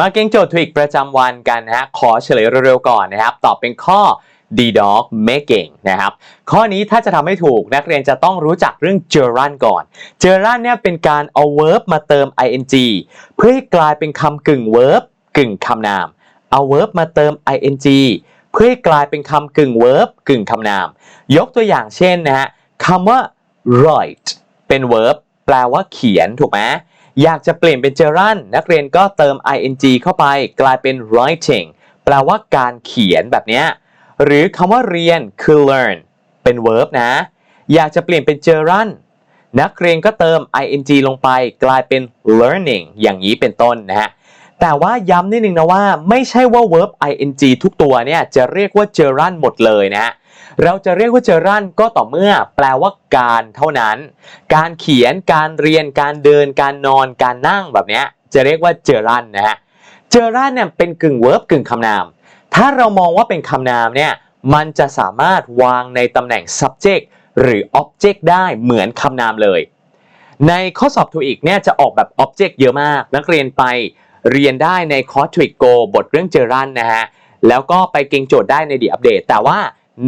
มาเก่งโจทย์ทวิกประจำวันกันนะฮะขอเฉลยเร็วๆก่อนนะครับ ตอบเป็นข้อ D dog making นะครับ ข้อนี้ถ้าจะทำให้ถูกนักเรียนจะต้องรู้จักเรื่อง gerund ก่อน gerund เนี่ยเป็นการเอา verb มาเติม ing เพื่อให้กลายเป็นคำกึ่ง verb กึ่งคำนาม เอา verb มาเติม ing เพื่อให้กลายเป็นคำกึ่ง verb กึ่งคำนาม ยกตัวอย่างเช่นนะฮะคำว่า write เป็น verb แปลว่าเขียนถูกไหม อยากจะเปลี่ยนเป็น gerund นักเรียนก็เติม ing เข้าไปกลายเป็น writing แปลว่าการเขียนแบบนี้ หรือคำว่าเรียนคือ learn เป็น verb นะ อยากจะเปลี่ยนเป็น gerund นักเรียนก็เติม ing ลงไป กลายเป็น learning อย่างนี้เป็นต้นนะฮะ แต่ว่าย้ำนิดนึงนะว่าไม่ใช่ว่า verb ing ทุกตัวเนี่ยจะเรียกว่า gerund หมดเลยนะเราจะเรียกว่า gerund ก็ต่อเมื่อแปลว่าการเท่านั้น การเขียน การเรียน การเดิน การนอน การนั่งแบบนี้จะเรียกว่า gerund นะฮะ gerund เนี่ยเป็นกึ่ง verb กึ่งคำนาม ถ้าเรามองว่าเป็นคำนามเนี่ยมันจะสามารถวางในตำแหน่ง subject หรือ object ได้เหมือนคำนามเลย ในข้อสอบทูอีกเนี่ยจะออกแบบ object เยอะมาก นักเรียนไป เรียนได้ในคอร์สทวิกโกบทเรื่องเจอรันนะฮะ แล้วก็ไปเก่งโจทย์ได้ในดีอัปเดต แต่ว่า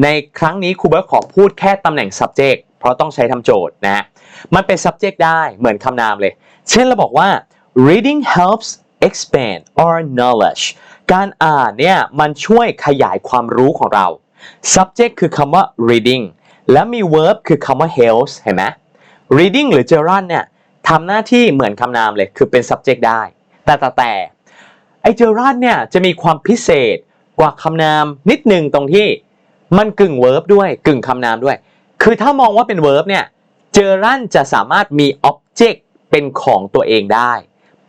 ในครั้งนี้ครูเบิร์ตขอพูดแค่ตำแหน่ง subject เพราะต้องใช้ทำโจทย์นะฮะ มันเป็น subject ได้เหมือนคำนามเลย เช่นเราบอกว่า reading helps expand our knowledge การอ่านเนี่ยมันช่วยขยายความรู้ของเรา subject คือคำว่า reading และมี verb คือคำว่า helps เห็นไหม reading หรือ gerund เนี่ยทำหน้าที่เหมือนคำนามเลย คือเป็น subject ได้ แต่แต่แต่ไอ้ gerund เนี่ยจะมีความพิเศษกว่าคำนามนิดหนึ่งตรงที่มันกึ่ง verb ด้วยกึ่งคำนามด้วย คือถ้ามองว่าเป็น verb เนี่ย gerund จะสามารถมี object เป็นของตัวเองได้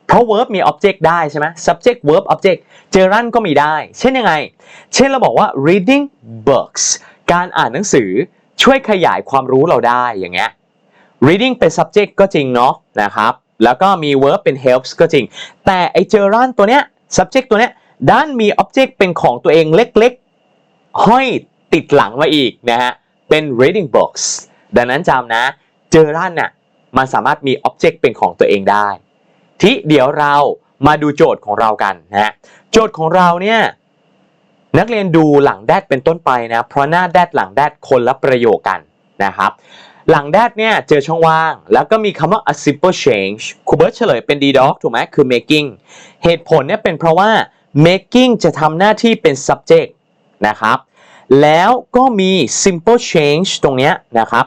เพราะ verb มี object ได้ใช่ไหม subject verb object gerund ก็มีได้ เช่นยังไง เช่นเราบอกว่า reading books การอ่านหนังสือช่วยขยายความรู้เราได้อย่างเงี้ย reading เป็น subject ก็จริงเนาะนะครับ แล้วก็มี verb เป็น helps ก็จริง แต่ไอ gerund ตัวเนี้ย subject ตัวเนี้ยด้านมี object เป็นของตัวเองเล็กๆ ห้อยติดหลังมาอีกนะฮะ เป็น reading books ดังนั้นจำนะ gerund น่ะมันสามารถมี object เป็นของตัวเองได้ ที่เดี๋ยวเรามาดูโจทย์ของเรากันนะฮะ โจทย์ของเราเนี่ยนักเรียนดูหลังแดดเป็นต้นไปนะ เพราะหน้าแดดหลังแดดคนละประโยคกันนะครับ หลังแดดเนี่ยเจอช่องว่าง แล้วก็มีคำว่า a simple change ครูเบิร์ตเฉลยเป็น d dog ถูกไหมคือ making เหตุผลเนี่ยเป็นเพราะว่า making จะทำหน้าที่เป็น subject นะครับ แล้วก็มี simple change ตรงเนี้ยนะครับ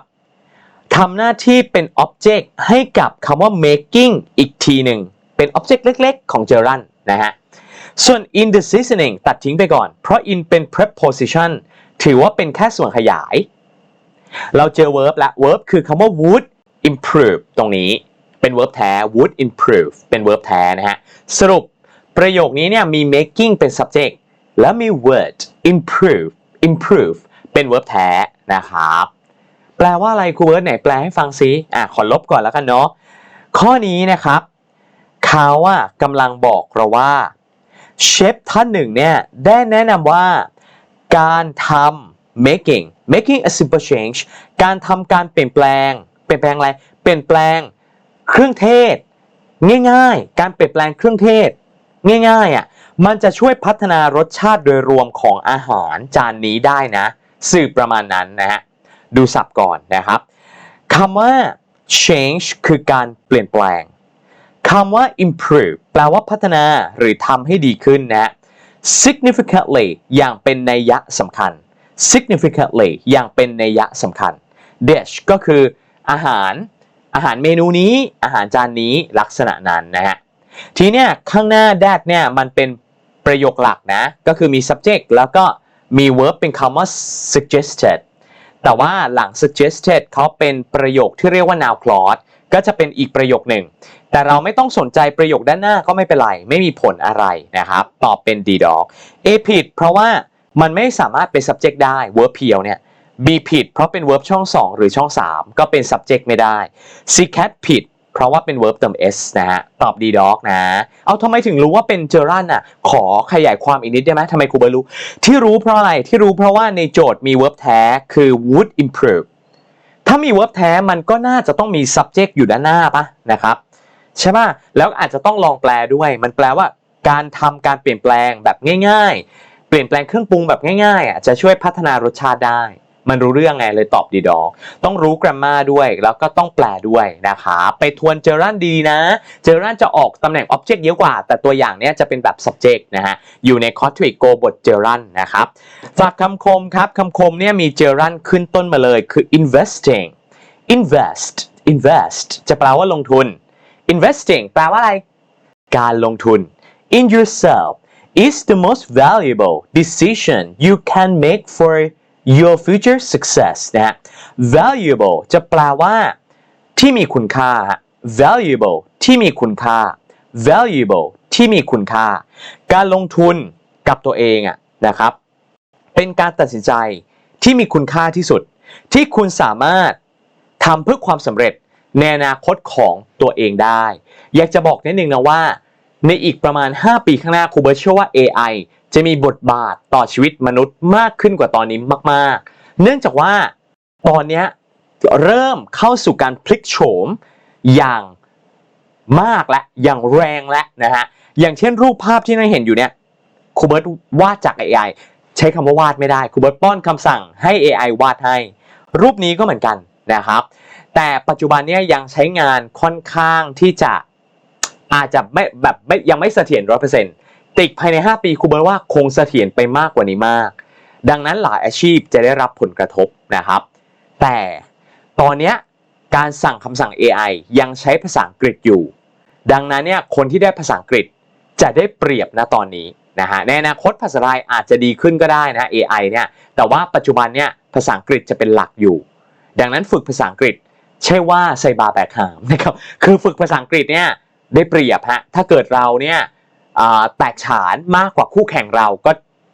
ทำหน้าที่เป็น object ให้กับคำว่า making อีกทีหนึ่ง เป็น object เล็กๆ ของ gerund นะฮะ ส่วน in the seasoning ตัดทิ้งไปก่อน เพราะ in เป็น preposition ถือว่าเป็นแค่ส่วนขยาย เราเจอ verb ละ verb คือคำว่า would improve ตรงนี้เป็น verb แท้ would improve เป็น verb แท้นะฮะ สรุปประโยคนี้เนี่ยมี making เป็น subject แล้วมี would improve improve เป็น verb แท้นะครับ แปลว่าอะไรครูเบิร์ตไหนแปลให้ฟังซิอะขอลบก่อนแล้วกันเนาะข้อนี้นะครับเขาอะกำลังบอกเราว่าเชฟท่านหนึ่งเนี่ยได้แนะนำว่าการทำ making making a simple change การทำการเปลี่ยนแปลง เปลี่ยนแปลงอะไร เปลี่ยนแปลงเครื่องเทศ ง่ายๆ การเปลี่ยนแปลงเครื่องเทศ ง่ายๆอะ มันจะช่วยพัฒนารสชาติโดยรวมของอาหารจานนี้ได้นะ สื่อประมาณนั้นนะฮะ ดูศัพท์ก่อนนะครับคำว่า change คือการเปลี่ยนแปลงคำว่า improve แปลว่าพัฒนาหรือทำให้ดีขึ้นนะ significantly อย่างเป็นนัยยะสำคัญ significantly อย่างเป็นนัยยะสำคัญ dish ก็คืออาหารอาหารเมนูนี้อาหารจานนี้ลักษณะนั้นนะฮะทีเนี้ยข้างหน้า that เนี่ยมันเป็นประโยคหลักนะก็คือมี subject แล้วก็มี verb เป็นคำว่า suggested แต่ว่าหลัง suggested เขาเป็นประโยคที่เรียกว่า noun clause ก็จะเป็นอีกประโยคหนึ่ง แต่เราไม่ต้องสนใจประโยคด้านหน้าก็ไม่เป็นไร ไม่มีผลอะไรนะครับ ตอบเป็น d dog A ผิดเพราะว่า มันไม่สามารถเป็น subject ได้ verb เพียวเนี่ย B ผิดเพราะเป็น verb ช่อง 2 หรือช่อง 3 ก็เป็น subject ไม่ได้ C cat ผิด เพราะว่าเป็น verb เติม s นะฮะ ตอบ d dog นะ เอาทำไมถึงรู้ว่าเป็น gerund อะ ขอขยายความอีกนิดได้ไหมทำไมครูเบิร์ตรู้ ที่รู้เพราะอะไร ที่รู้เพราะว่าในโจทย์มี verb แท้คือ would improve ถ้ามี verb แท้มันก็น่าจะต้องมี subject อยู่ด้านหน้าปะนะครับใช่ป่ะ แล้วอาจจะต้องลองแปลด้วย มันแปลว่าการทำการเปลี่ยนแปลงแบบง่าย เปลี่ยนแปลงเครื่องปรุงแบบง่ายๆอะจะช่วยพัฒนารสชาติได้ มันรู้เรื่องไงเลยตอบดีดอกต้องรู้ grammar ด้วยแล้วก็ต้องแปลด้วยนะคะไปทวนเจอรันดีนะ เจอรันจะออกตำแหน่ง object เยอะกว่า แต่ตัวอย่างเนี้ยจะเป็นแบบ subject นะฮะอยู่ใน c o r t w i c Go บทเจอรันนะครับฝากคำคมครับคำคมเนี่ยมีเจอรันขึ้นต้นมาเลยคือ investing invest invest จะแปลว่าลงทุน investing แปลว่าอะไร การลงทุน in yourself is the most valuable decision you can make for your future success นะฮะ valuable จะแปลว่า ที่มีคุณค่า valuable ที่มีคุณค่า valuable ที่มีคุณค่า การลงทุนกับตัวเองอะนะครับ เป็นการตัดสินใจที่มีคุณค่าที่สุด ที่คุณสามารถทำเพื่อความสำเร็จในอนาคตของตัวเองได้ อยากจะบอกนิดนึงนะว่า ในอีกประมาณ 5 ปีข้างหน้าครูเบิร์ตเชื่อว่า AI จะมีบทบาทต่อชีวิตมนุษย์มากขึ้นกว่าตอนนี้มาก ๆ เนื่องจากว่าตอนนี้เริ่มเข้าสู่การพลิกโฉมอย่างมากและอย่างแรงและนะฮะอย่างเช่นรูปภาพที่เราเห็นอยู่เนี่ยครูเบิร์ตวาดจาก AI ใช้คำว่าวาดไม่ได้ครูเบิร์ตป้อนคำสั่งให้ AI วาดให้ รูปนี้ก็เหมือนกันนะครับ แต่ปัจจุบันเนี่ยยังใช้งานค่อนข้างที่จะ อาจจะไม่แบบไม่ยังไม่เสถียรร้อยเปอร์เซ็นต์ติดภายใน 5 ปีครูเบิร์ตว่าคงเสถียรไปมากกว่านี้มาก ดังนั้นหลายอาชีพจะได้รับผลกระทบนะครับ แต่ตอนนี้การสั่งคำสั่ง AI ยังใช้ภาษาอังกฤษอยู่ ดังนั้นเนี่ยคนที่ได้ภาษาอังกฤษจะได้เปรียบนะตอนนี้นะฮะในอนาคตภาษาไทยอาจจะดีขึ้นก็ได้นะ AI เนี่ยแต่ว่าปัจจุบันเนี่ยภาษาอังกฤษจะเป็นหลักอยู่ ดังนั้นฝึกภาษาอังกฤษ ใช่ว่าใส่บาแบกหามนะครับคือฝึกภาษาอังกฤษเนี่ย ได้เปรียบฮะถ้าเกิดเราเนี่ยแตกฉานมากกว่าคู่แข่งเราก็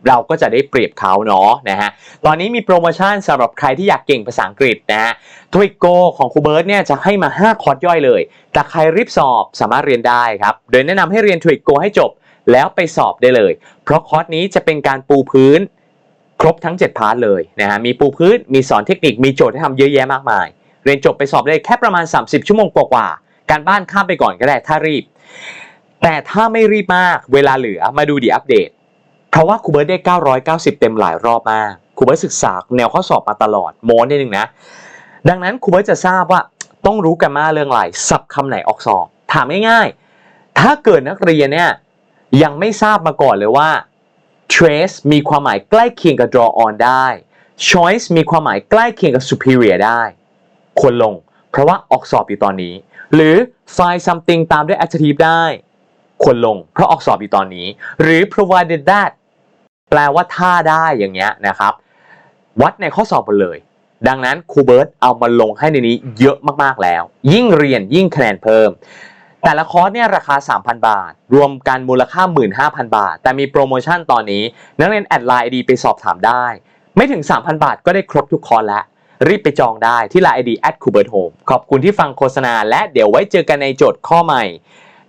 เราก็จะได้เปรียบเขาเนาะนะฮะ ตอนนี้มีโปรโมชั่นสำหรับใครที่อยากเก่งภาษาอังกฤษนะฮะทวิโกของครูเบิร์ตเนี่ยจะให้มา 5 คอร์สย่อยเลย แต่ใครรีบสอบสามารถเรียนได้ครับ โดยแนะนำให้เรียนทวิโกให้จบแล้วไปสอบได้เลย เพราะคอร์สนี้จะเป็นการปูพื้นครบทั้ง 7 พาร์ทเลยนะฮะ มีปูพื้น มีสอนเทคนิค มีโจทย์ให้ทำเยอะแยะมากมาย เรียนจบไปสอบได้แค่ประมาณ 30 ชั่วโมงกว่าๆ การบ้านข้ามไปก่อนก็ได้ถ้ารีบ แต่ถ้าไม่รีบมากเวลาเหลือมาดูดีอัปเดต เพราะว่าครูเบิร์ตได้ 990 เต็มหลายรอบมากครูเบิร์ตศึกษาแนวข้อสอบมาตลอดโม้นิดนึงนะ ดังนั้นครูเบิร์ตจะทราบว่าต้องรู้กันมาเรื่องอะไรสับคำไหนออกสอบ ถามง่ายๆ ถ้าเกิดนักเรียนเนี่ยยังไม่ทราบมาก่อนเลยว่า trace มีความหมายใกล้เคียงกับ draw on ได้ choice มีความหมายใกล้เคียงกับ superior ได้ ควรลง เพราะว่าออกสอบอยู่ตอนนี้ หรือ find something ตามด้วย adjective ได้ ควรลง เพราะออกสอบอยู่ตอนนี้ หรือ provided that แปลว่าถ้าได้อย่างเงี้ยนะครับ วัดในข้อสอบหมดเลย ดังนั้นครูเบิร์ตเอามาลงให้ในนี้เยอะมากๆแล้ว ยิ่งเรียนยิ่งคะแนนเพิ่ม แต่ละคอร์สเนี่ยราคา 3,000 บาท รวมกันมูลค่า 15,000 บาท แต่มีโปรโมชั่นตอนนี้ นักเรียนแอดไลน์ดีไปสอบถามได้ ไม่ถึง 3,000 บาทก็ได้ครบทุกคอร์สแล้ว รีบไปจองได้ที่ Line ID at cubert Home ขอบคุณที่ฟังโฆษณาและเดี๋ยวไว้เจอกันในโจทย์ข้อใหม่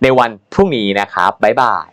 ในวันพรุ่งนี้นะครับ บ๊ายบาย